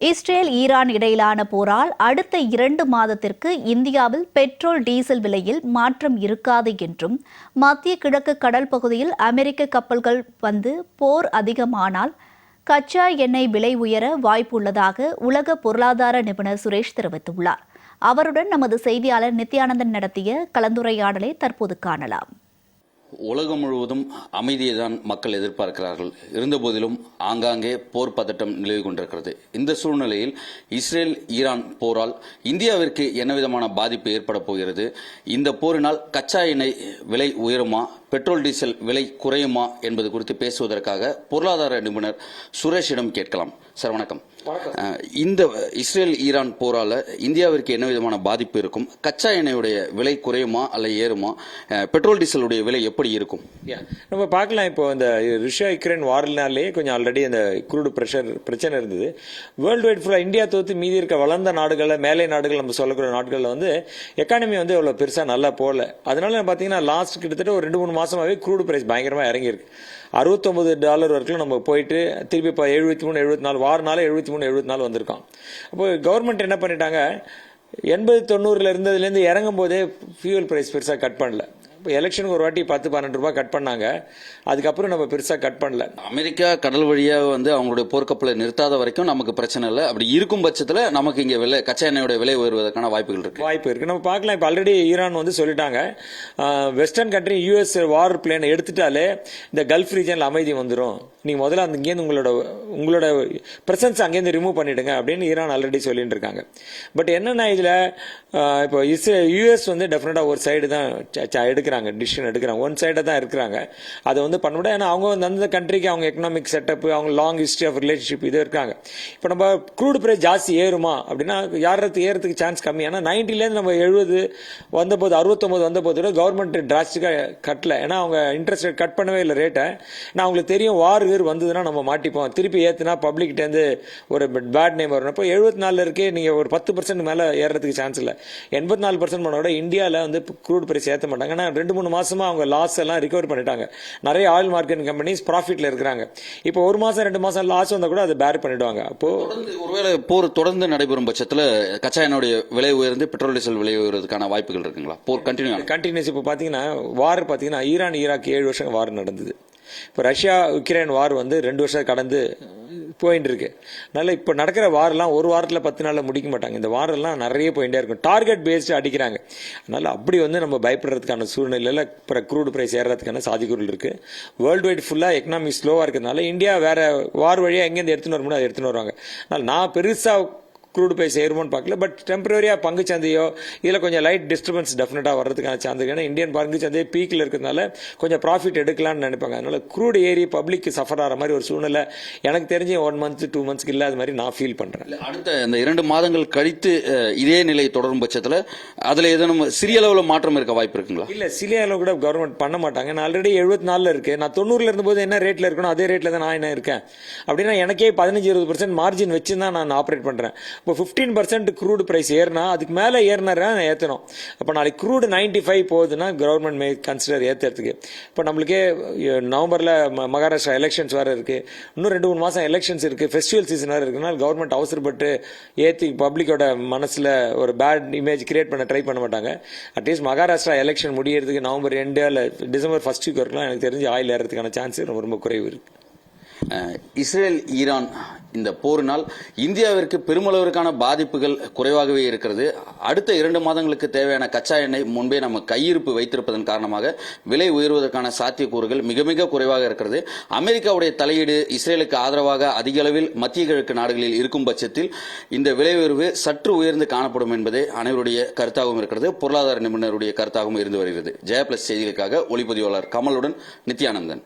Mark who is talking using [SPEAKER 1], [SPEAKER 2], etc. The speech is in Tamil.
[SPEAKER 1] இஸ்ரேல் ஈரான் இடையிலான போரால் அடுத்த இரண்டு மாதத்திற்கு இந்தியாவில் பெட்ரோல் டீசல் விலையில் மாற்றம் இருக்காது என்றும் மத்திய கிழக்கு கடல் பகுதியில் அமெரிக்க கப்பல்கள் வந்து போர் அதிகமானால் கச்சா எண்ணெய் விலை உயர வாய்ப்புள்ளதாக உலக பொருளாதார நிபுணர் சுரேஷ் தெரிவித்துள்ளார். அவருடன் நமது செய்தியாளர் நித்யானந்தன் நடத்திய கலந்துரையாடலை தற்போது காணலாம்.
[SPEAKER 2] உலகம் முழுவதும் அமைதியை தான் மக்கள் எதிர்பார்க்கிறார்கள். இருந்தபோதிலும் ஆங்காங்கே போர் பதட்டம் நிலவி கொண்டிருக்கிறது. இந்த சூழ்நிலையில் இஸ்ரேல் ஈரான் போரால் இந்தியாவிற்கு என்ன விதமான பாதிப்பு ஏற்பட போகிறது? இந்த போரினால் கச்சா எண்ணெய் விலை உயருமா? பெட்ரோல் டீசல் விலை குறையுமா என்பது குறித்து பேசுவதற்காக பொருளாதார நிபுணர் சுரேஷிடம் கேட்கலாம். சார் வணக்கம். இந்த இஸ்ரேல் ஈரான் போரால இந்தியாவிற்கு என்ன விதமான பாதிப்பு இருக்கும்? கச்சா எண்ணெயுடைய விலை குறையுமா அல்ல ஏறுமா? பெட்ரோல் டீசலுடைய விலை எப்படி இருக்கும்.
[SPEAKER 3] நம்ம பார்க்கலாம். இப்போ இந்த ரஷ்யா யுக்ரைன் வாரினாலே கொஞ்சம் ஆல்ரெடி அந்த குரூடு ப்ரெஷர் பிரச்சனை இருந்தது. வேர்ல்டு வைட் ஃபுல்லாக இந்தியா தோத்து மீதி இருக்க வளர்ந்த நாடுகளில் மேலை நாடுகள் நம்ம சொல்லக்கூடிய நாடுகளில் வந்து எக்கானமி வந்து அவ்வளோ பெருசாக நல்லா போகல. அதனால பார்த்தீங்கன்னா லாஸ்ட் கிட்டத்தட்ட ஒரு ரெண்டு மூணு மாதமாகவே க்ரூடு பிரைஸ் பயங்கரமாக இறங்கியிருக்கு. அறுபத்தொம்பது டாலர் வரைக்கும் நம்ம போயிட்டு திருப்பி இப்போ எழுபத்தி மூணு எழுபத்தி நாலு வாரனால எழுபத்தி மூணு எழுபத்தி நாலு வந்திருக்கோம் அப்போ கவர்மெண்ட் என்ன பண்ணிட்டாங்க எண்பது தொண்ணூறில் இருந்ததுலேருந்து இறங்கும் போதே ஃபியூல் ப்ரைஸ் பெருசாக கட் பண்ணல. இப்போ எலெக்ஷனுக்கு ஒரு வாட்டி பத்து பன்னெண்டு ரூபாய் கட் பண்ணாங்க. அதுக்கப்புறம் நம்ம பெருசாக கட் பண்ணல.
[SPEAKER 2] அமெரிக்கா கடல் வழியாக வந்து அவங்களுடைய போர்க்கப்பலை நிறுத்தாத வரைக்கும் நமக்கு பிரச்சனை இல்லை. அப்படி இருக்கும் பட்சத்தில் நமக்கு இங்கே விலை கச்சா எண்ணெயோட விலை உயர்வதற்கான வாய்ப்புகள் இருக்கு.
[SPEAKER 3] வாய்ப்பு இருக்கு. நம்ம பார்க்கலாம். இப்போ ஆல்ரெடி ஈரான் வந்து சொல்லிட்டாங்க. வெஸ்டர்ன் கண்ட்ரி யூஎஸ் வார் பிளேனை எடுத்துட்டாலே இந்த கல்ஃப் ரீஜனில் அமைதி வந்துடும் நீங்க முதல்ல அந்த இங்கேருந்து உங்களோட உங்களோட பிரசன்ஸ் அங்கேருந்து ரிமூவ் பண்ணிடுங்க அப்படின்னு ஈரான் ஆல்ரெடி சொல்லிட்டு இருக்காங்க. பட் என்னன்னா இதுல இப்போ இஸ்ரே யூஎஸ் வந்து டெஃபினட்டா ஒரு சைடு தான் ச- எடுக்கிறாங்க டிசிஷன் எடுக்கிறாங்க. ஒன் சைடாக தான் இருக்கிறாங்க. அதை வந்து பண்ண முடியாது. ஏன்னா அவங்க வந்து அந்த கண்ட்ரிக்கு அவங்க எக்கனாமிக் செட்டப் அவங்க லாங் ஹிஸ்ட்ரி ஆஃப் ரிலேஷன்ஷிப் இது இருக்காங்க. இப்போ நம்ம க்ரூட் பிரைஸ் ஜாஸ்தி ஏறுமா அப்படின்னா யாரத்துக்கு ஏறுறதுக்கு சான்ஸ் கம்மி. ஏன்னா நைன்ட்டிலேருந்து நம்ம எழுபது வந்தபோது அறுபத்தொம்போது வந்தபோது கூட கவர்மெண்ட் டிராஸ்டிக்காக கட்டல. ஏன்னா அவங்க இன்ட்ரெஸ்ட் ரேட் கட் பண்ணவே இல்லை ரேட்டை நான் அவங்களுக்கு தெரியும் வார் கீர் வந்ததுன்னா நம்ம மாட்டிப்போம். திருப்பி ஏற்றுனா பப்ளிக்கிட்டேருந்து ஒரு பேட் நேம் வரும் இப்போ எழுபத்தி நாலுல இருக்கே நீங்கள் ஒரு பத்து பர்சன்ட் மேலே ஏறதுக்கு சான்ஸ் இல்லை. எண்பத்தி நாலு பர்சன்ட் பண்ண விட இந்தியாவில் வந்து க்ரூட் பிரைஸ் ஏற்ற மாட்டாங்க. ஏன்னா ரெண்டு மூணு மாசமா அவங்க லாஸ் எல்லாம் ரிகவர் பண்ணிட்டாங்க. நிறைய ஆயில் மார்க்கெட் கம்பெனிஸ் ப்ராஃபிட்ல இருக்கிறாங்க. இப்போ ஒரு மாசம் ரெண்டு மாசம் லாஸ் வந்தா கூட அதை பேர் பண்ணிடுவாங்க. அப்போ
[SPEAKER 2] தொடர்ந்து ஒருவேளை போர் தொடர்ந்து நடைபெறும் பட்சத்தில் கச்சா எண்ணெயுடைய விலை உயர்ந்து பெட்ரோல் டீசல் விலை உயர்வதற்கான வாய்ப்புகள் இருக்குங்களா? போர் கண்டினியூ
[SPEAKER 3] கண்டினியூஸ் இப்போ பார்த்தீங்கன்னா வார் பார்த்தீங்கன்னா ஈரான் ஈராக் ஏழு வருஷம் வார் நடந்தது. இப்போ ரஷ்யா உக்ரைன் வார் வந்து ரெண்டு வருஷம் கடந்து போயிட்டு இருக்கு அதனால இப்போ நடக்கிற வாரெல்லாம் ஒரு வாரத்தில் பத்து நாளில் முடிக்க மாட்டாங்க. இந்த வாரெல்லாம் நிறைய போயிட்டே இருக்கும். டார்கெட் பேஸ்டு அடிக்கிறாங்க. அதனால் அப்படி வந்து நம்ம பயப்படுறதுக்கான சூழ்நிலையில் இப்போ க்ரூட் பிரைஸ் ஏறுறதுக்கான சாதிக்குறள் இருக்குது வேர்ல்டு வைட் ஃபுல்லாக எக்கனாமி ஸ்லோவாக இருக்கிறதுனால இந்தியா வேறு வார் வழியாக எங்கேருந்து எடுத்துன்னு வருமோ அதை எடுத்துன்னு வருவாங்க. அதனால் நான் பெருசாக க்ரூட் பிரைஸ் ஏறுமோன்னு பார்க்கல. பட் டெம்பரரியாக பங்கு சந்தையோ இதில் கொஞ்சம் லைட் டிஸ்டர்பன்ஸ் டெஃபினட்டாக வர்றதுக்கான சான்ஸ் ஏன்னா இந்தியன் பங்கு சந்தை பீக்கில் இருக்கிறதுனால கொஞ்சம் ப்ராஃபிட் எடுக்கலாம்னு நினைப்பாங்க. அதனால க்ரூட் ஏறி பப்ளிக் சஃபர் ஆகிற மாதிரி ஒரு சூழ்நிலை எனக்கு தெரிஞ்சு ஒன் மந்த் டூ மந்த்ஸ்க்கு இல்லாத மாதிரி நான் ஃபீல் பண்ணுறேன்
[SPEAKER 2] அடுத்த இந்த இரண்டு மாதங்கள் கழித்து இதே நிலை தொடரும் பட்சத்தில் அதில் ஏதேனும் சிறிய அளவில் மாற்றம் இருக்க வாய்ப்பு இருக்குங்களா?
[SPEAKER 3] இல்ல சிலியால கூட கவர்மெண்ட் பண்ண மாட்டாங்க. நான் ஆல்ரெடி எழுபத்தி நாலுல இருக்கு நான் தொண்ணூறுல இருந்தபோது என்ன ரேட்ல இருக்கணும் அதே ரேட்ல தான் நான் என்ன இருக்கேன். அப்படின்னா எனக்கே பதினஞ்சு இருபது பர்சன்ட் மார்ஜின் வச்சு தான் நான் ஆப்ரேட் பண்றேன். இப்போ ஃபிஃப்டீன் பர்சன்ட் க்ரூடு பிரைஸ் ஏறினா அதுக்கு மேலே ஏறினா நான் ஏத்தணும். அப்போ நாளைக்கு க்ரூடு நைன்டி ஃபைவ் போகுதுன்னா கவர்மெண்ட் மே கன்சிடர் ஏற்றுறதுக்கு இப்போ நம்மளுக்கே நவம்பரில் மகாராஷ்டிரா எலெக்ஷன்ஸ் வேறு இருக்குது இன்னும் ரெண்டு மூணு மாதம் எலெக்ஷன்ஸ் இருக்குது ஃபெஸ்டிவல் சீசன் வேறு இருக்குனால கவர்மெண்ட் அவசரப்பட்டு ஏற்றி பப்ளிக்கோட மனசில் ஒரு பேட் இமேஜ் கிரியேட் பண்ண ட்ரை பண்ண மாட்டாங்க. அட்லீஸ்ட் மகாராஷ்டிரா எலெக்ஷன் முடியறதுக்கு நவம்பர் ரெண்டு இல்லை டிசம்பர் ஃபர்ஸ்ட் வீக் வரைக்கும் எனக்கு தெரிஞ்சு ஆயில் ஏறதுக்கான சான்ஸ் ரொம்ப ரொம்ப குறைவு
[SPEAKER 2] இருக்குது இஸ்ரேல் ஈரான் இந்த போரினால் இந்தியாவிற்கு பெருமளவிற்கான பாதிப்புகள் குறைவாகவே இருக்கிறது. அடுத்த இரண்டு மாதங்களுக்கு தேவையான கச்சா எண்ணெய் முன்பே நம்ம கையிருப்பு வைத்திருப்பதன் காரணமாக விலை உயர்வதற்கான சாத்தியக்கூறுகள் மிக மிக குறைவாக இருக்கிறது. அமெரிக்காவுடைய தலையீடு இஸ்ரேலுக்கு ஆதரவாக அதிக அளவில் மத்திய கிழக்கு நாடுகளில் இருக்கும் பட்சத்தில் இந்த விலை உயர்வு சற்று உயர்ந்து காணப்படும் என்பதே அனைவருடைய கருத்தாகவும் இருக்கிறது. பொருளாதார நிபுணருடைய கருத்தாகவும் இருந்து வருகிறது. ஜெயா பிளஸ் செய்திகளுக்காக ஒளிப்பதிவாளர் கமலுடன் நித்யானந்தன்.